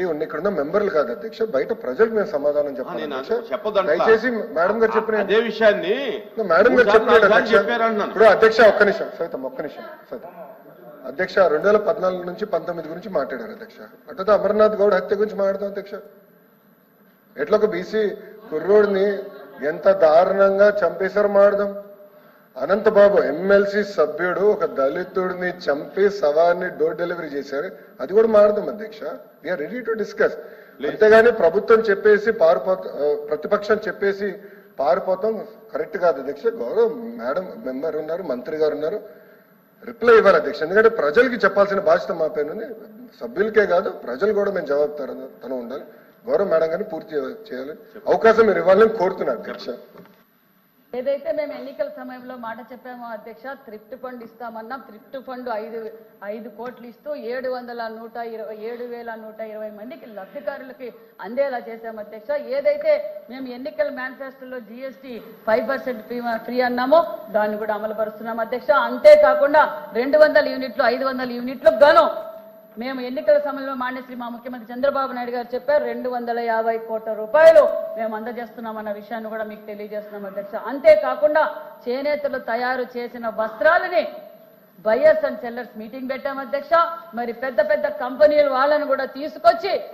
ఇక్కడ ఉన్న మెంబర్లు కాదు అధ్యక్ష బయట ప్రజలకు నేను సమాధానం. చెప్పొద్దంట్లా. దయచేసి మేడం గారు చెప్పిన అదే విషయాన్ని మేడం గారు అధ్యక్ష. చెప్పారంటున్నాను. ఇప్పుడు అధ్యక్ష ఒక్క నిమిషం. సైతం ఒక్క నిమిషం. సైతం అధ్యక్ష రెండు వేల పద్నాలుగు నుంచి పంతొమ్మిది గురించి మాట్లాడారు అధ్యక్ష. అట్లా అమర్నాథ్ గౌడ్ హత్య గురించి మాట్లాడతాం అధ్యక్ష. ఎట్లా ఒక బీసీ కుర్రోడిని ఎంత దారుణంగా చంపేశారో మాడదాం అనంతబాబు ఎమ్మెల్సీ సభ్యుడు ఒక దళితుడిని చంపి శవాన్ని డోర్ డెలివరీ చేశారు. అది కూడా మాడదాం అధ్యక్ష వీఆర్ రెడీ టు డిస్కస్ అంతేగాని ప్రభుత్వం చెప్పేసి పారిపోతా ప్రతిపక్షం చెప్పేసి పారిపోతాం. కరెక్ట్ కాదు అధ్యక్ష గౌరవ్ మేడం మెంబర్ ఉన్నారు మంత్రి గారు ఉన్నారు. రిప్లై ఇవ్వాలి అధ్యక్ష ఎందుకంటే ప్రజలకి చెప్పాల్సిన బాధ్యత మా పైన సభ్యులకే కాదు ప్రజలు కూడా మేము జవాబుతారు తను ఉండాలి. గౌరవ మేడం గారిని పూర్తి చేయాలి. అవకాశం మీరు ఇవ్వాలని కోరుతున్నాను అధ్యక్ష ఏదైతే మేము ఎన్నికల సమయంలో మాట చెప్పామో అధ్యక్ష త్రిప్ట్ ఫండ్ ఇస్తామన్నాం. త్రిప్ట్ ఫండ్ ఐదు ఐదు కోట్లు ఇస్తూ ఏడు వందల నూట ఇరవై ఏడు వేల నూట ఇరవై మందికి లబ్ధిదారులకి అందేలా చేశాము అధ్యక్ష. ఏదైతే మేము ఎన్నికల మేనిఫెస్టోలో జిఎస్టీ ఫైవ్ పర్సెంట్ ఫ్రీ అన్నామో దాన్ని కూడా అమలు పరుస్తున్నాం అధ్యక్ష. అంతేకాకుండా రెండు వందల యూనిట్లు ఐదు వందల యూనిట్లు గాను మేము ఎన్నికల సమయంలో మాన్యశ్రీ మా ముఖ్యమంత్రి చంద్రబాబు నాయుడు గారు చెప్పారు రెండు వందల యాభై కోట్ల రూపాయలు మేము అందజేస్తున్నామన్న విషయాన్ని కూడా మీకు తెలియజేస్తున్నాం అధ్యక్ష. అంతేకాకుండా చేనేతలు తయారు చేసిన వస్త్రాలని బయర్స్ అండ్ సెల్లర్స్ మీటింగ్ పెట్టాం అధ్యక్ష. మరి పెద్ద పెద్ద కంపెనీలు వాళ్ళను కూడా తీసుకొచ్చి